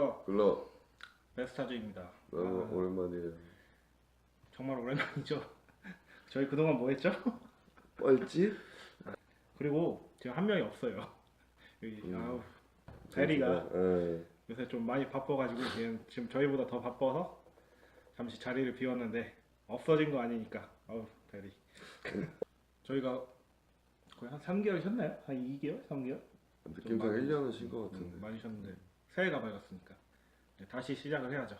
굴러 글러 베스타즈입니다. 너무 아, 오랜만이에요. 정말 오랜만이죠. 저희 그동안 뭐 했죠? 뻘집? 그리고 지금 한 명이 없어요. 여기 음. 아우 베리가 예. 요새 좀 많이 바빠가지고 지금, 지금 저희보다 더 바빠서 잠시 자리를 비웠는데 없어진 거 아니니까 아우 베리 저희가 거의 한 3개월 쉬었나요? 한 2개월? 3개월? 느낌상 많이- 1년은 쉰것 음, 같은데. 많이 쉬었는데 새해가 밝았으니까 이제 다시 시작을 해야죠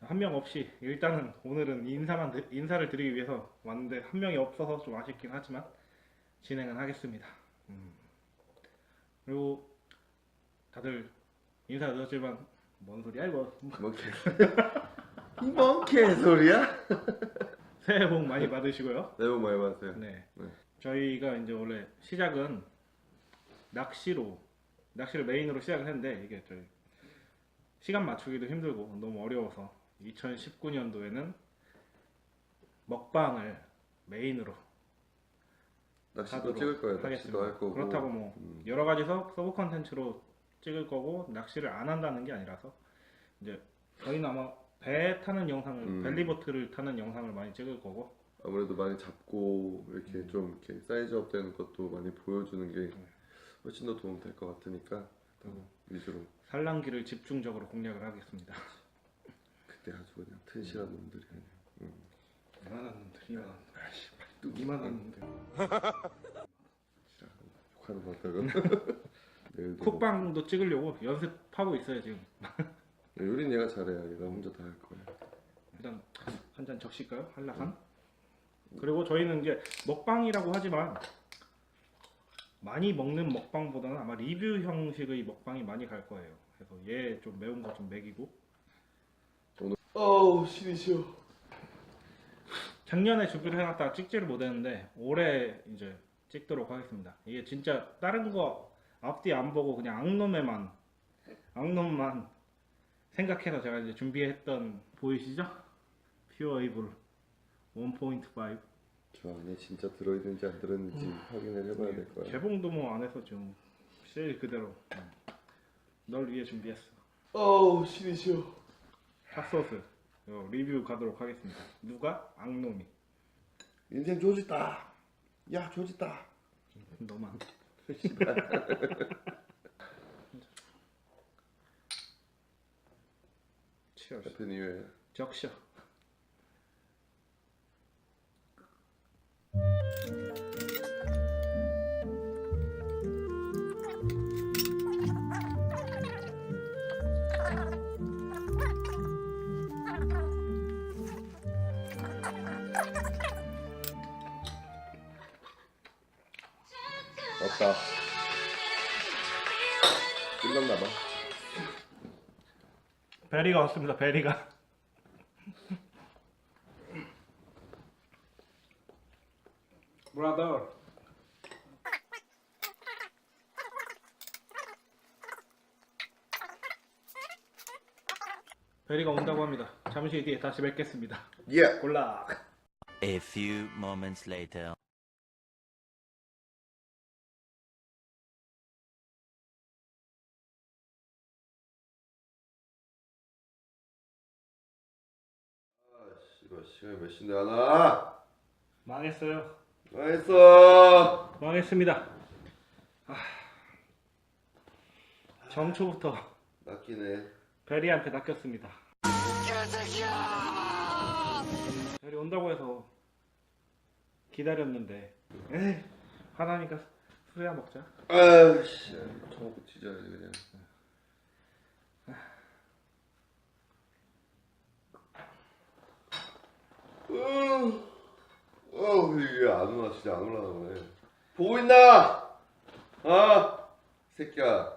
한 명 없이 일단은 오늘은 인사만 드- 인사를 드리기 위해서 왔는데 한 명이 없어서 좀 아쉽긴 하지만 진행은 하겠습니다 음. 그리고 다들 인사 늦었지만 뭔 소리야 이거. 뭔 개소리야? 새해 복 많이 받으시고요 새해 복 많이 받으세요. 네. 네. 저희가 이제 원래 시작은 낚시로 낚시를 메인으로 시작을 했는데 이게 저희 시간 맞추기도 힘들고 너무 어려워서 2019년도에는 먹방을 메인으로 낚시도 찍을 거예요. 낚시도. 할 거고. 그렇다고 뭐 음. 여러 가지 서, 서브 컨텐츠로 찍을 거고 낚시를 안 한다는 게 아니라서 이제 저희는 아마 배 타는 영상을 음. 벨리보트를 타는 영상을 많이 찍을 거고 아무래도 많이 잡고 이렇게 음. 좀 이렇게 사이즈업 되는 것도 많이 보여주는 게 네. 훨씬 더 도움 될 것 같으니까 그리고 위주로 산란기를 집중적으로 공략을 하겠습니다. 그때 아주 그냥 튼실한 놈들이 그냥. 음. 이만한 놈들, 이만한 놈들. 아이씨, 또 이만한 놈들. 욕하는 것 같다고. 내일도 뭐- 쿡방도 찍으려고 연습하고 있어요 지금. 요리는 얘가 잘해요. 얘가 혼자 다 할 거야. 일단 한 잔 적실까요? 한라산. 그리고 저희는 이제 먹방이라고 하지만 많이 먹는 먹방보다는 아마 리뷰 형식의 먹방이 많이 갈 거예요. 그래서 얘 좀 매운 거 좀 먹이고 어우 신이 쉬어. 작년에 준비를 해놨다가 찍지를 못했는데 올해 이제 찍도록 하겠습니다. 이게 진짜 다른 거 앞뒤 안 보고 그냥 악놈에만 악놈만 생각해서 제가 이제 준비했던 보이시죠? 퓨어 이블 1.5 저 안에 진짜 들어있는지 안 들어있는지 확인을 해봐야 될 거야. 개봉도 뭐안 해서 지금 세일 그대로 응. 널 위해 준비했어. 어우 신이 쉬어. 핫소스 이거 리뷰 가도록 하겠습니다. 누가? 악놈이. 인생 조지다. 야 조지다. 너만. 치얼스. 뉴 이어. 적셔. 없다. 끝났나봐. 베리가 왔습니다. 베리가. 브라더. 베리가 온다고 합니다. 잠시 뒤에 다시 뵙겠습니다. 예. 골라. A few moments later. 씨발 시간이 몇 시인데 안 와? 망했어요. 망했어. 망했습니다. 아. 정초부터 낚이네. 베리한테 낚였습니다. 베리 온다고 해서 기다렸는데, 에이, 하나니까 술이야 먹자. 아유 씨. 처먹고 뒤져야지 그냥. 어, 어, 이게 안 올라, 진짜 안 올라나 보네. 보고 있나? 아, 새끼야.